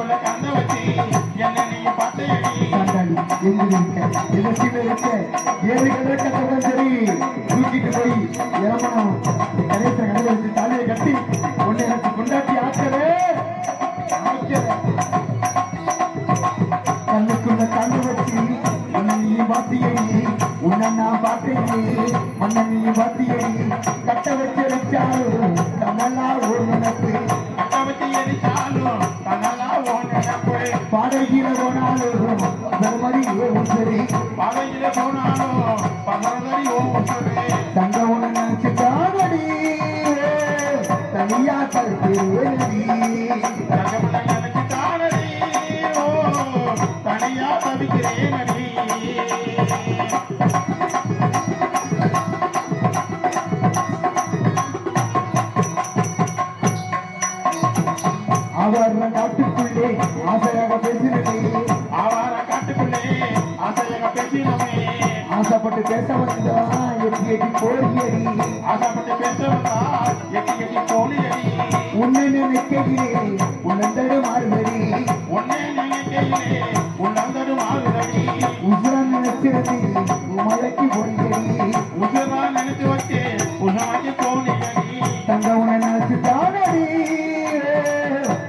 கண்ணுக்குள்ள கண்ண வச்சு என்ன நீ சாண்டாளி எங்க இருக்க ஏழு கிழக்கத்தான் சரி. தூக்கிட்டு போய் ஏமனம் கடைசி கடலை வச்சு தாலியை கட்டி உன்னை எனக்கு கொண்டாட்டி ஆக்கவே ஆக்கவே. கண்ணுக்குள்ள கண்ணு வச்சு உன்னை நீ பாத்தியடி உன்னை நான் பார்த்தேன். உன்னை நீ பாத்தியடி கட்ட வச்சு வச்சாலும் கமலா ஒரு நினைப்பு வச்சு தன்னலா ஓ நினைப்பு பாடகில போனாலும் பெருமதி ஓம் சரி. பாதையில போனாலும் பதறதடி ஓம் சரி தங்க உன நினைச்சுட்டாடி தனியா கருத்து தங்கமலை ஆசைப்பட்டு பேச வந்தா எட்டி எட்டி போறியடி ஆசைப்பட்டு பேச வந்தா எட்டி எட்டி போலியடி உன்னை நினைக்கையிலே உன்னந்தடு மாறுதடி. உன்னை நினைக்கையிலே உள்ளந்தரு மாறுதடி. உசுரன் நினைச்சிருந்தி மலைக்கு போறியடி உசுரா நினைத்து வச்சே உசமாக்கி போலியடி தங்க உன நினைச்சுட்டாடி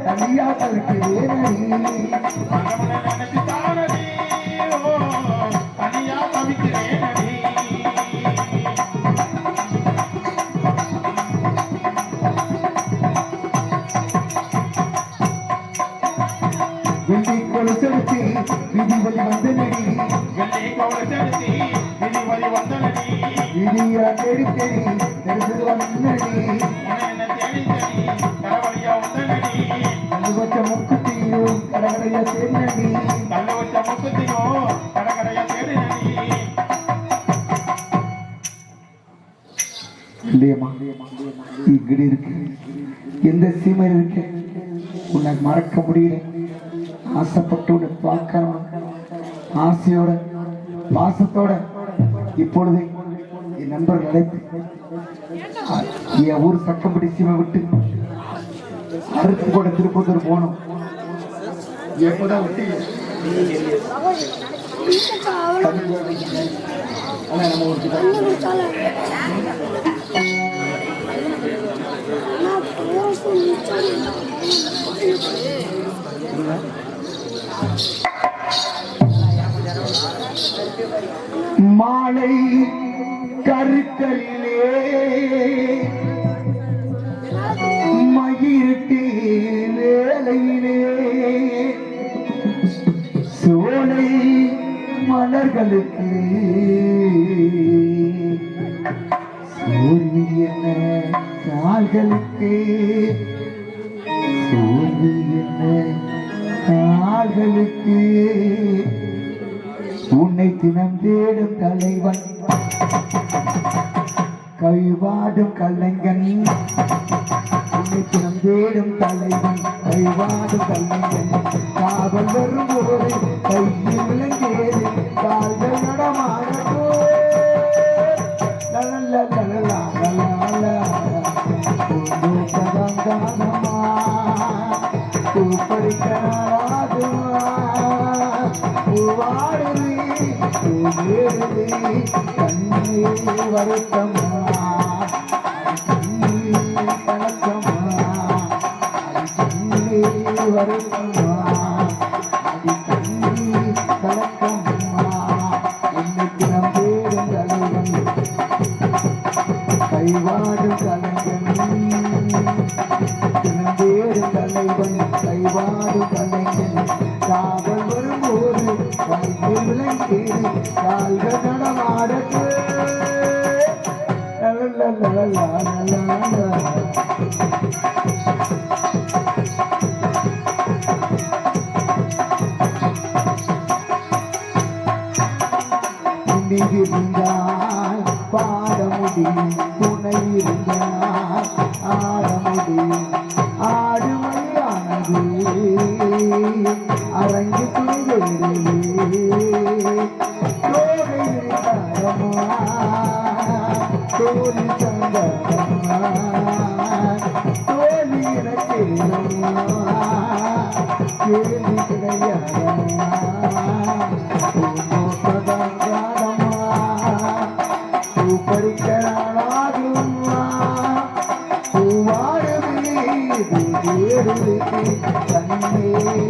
தனியா கருத்தேடி தங்கமலை நினைச்சு கொலுசெடுத்து விதி வழி செலுத்தி விதி வழி வந்தனடி. விதியா தேடி தேடி தெரிஞ்சது வந்தடி என்ன தேடி தேடி வந்தனடி. அது வச்ச முக்குத்தியும் கடகடைய தேடி கல்ல வச்ச முக்கத்தையோ தேடினடி இல்லையம்மா இருக்கு எந்த சீமையில் இருக்கு? உன்னை மறக்க முடியல. ஆசைப்பட்டு பார்க்கிறோம். ஆசையோட பாசத்தோட இப்பொழுது என் நண்பர்கள் அழைத்து என் ஊர் சக்கம்படி சீமை விட்டு அறுத்து கூட திருப்பத்தூர் போனோம். எப்படா விட்டு ஆனா நம்ம ஒரு மாலை கருக்கலிலே மகிழ்ச்சி வேலையிலே சோலை மலர்களுக்கு சோர்வு என்ன கால்களுக்கு சோர்வு என்ன கால்களுக்கு உன்னை தினம் தேடும் தலைவன். கைவாடும் கலைஞன். உன்னை தினம் தேடும் தலைவன். கைவாடும் கலைஞன். காவல் வரும் போது கையில் விளங்கியது. கால்கள் நடமாடும் லலல லலலா லலலா. பூந்தோ கண்ணீர் வருத்தமா கண்ணீர் கலக்கமா கண்ணீர் வருத்தமா அது கண்ணீர் கலக்கமா இன்னைக்கு நம் பேரும் தலைவன் கைவாடும் கலைஞன் தலைவன் கைவாடும் கலைஞன் காவல் விளங்கேது கால்கள் நடமாடத்து லலலலலலா, பாட முடியும் துணை இருந்தால் ஆட முடியும் அரங்கு தோழி தோழி எனக்கேரமா கேள்வி பூவாழவே தன்னே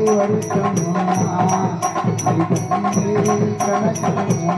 வருத்தம்மா அது தன்னே கணக்கம்மா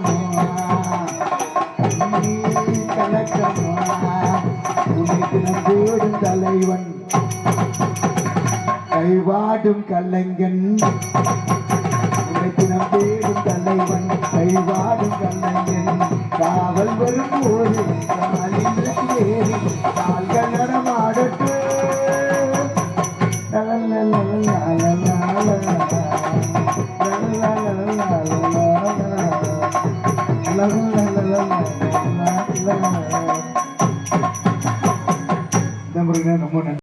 கலைஞன் உலகினம் தேடும் தலைவன் கைவாடும் கலைஞன் காவல் வரும் போது ஏறி கால்கள் நடமாடட்டு ரொம்ப நன்றி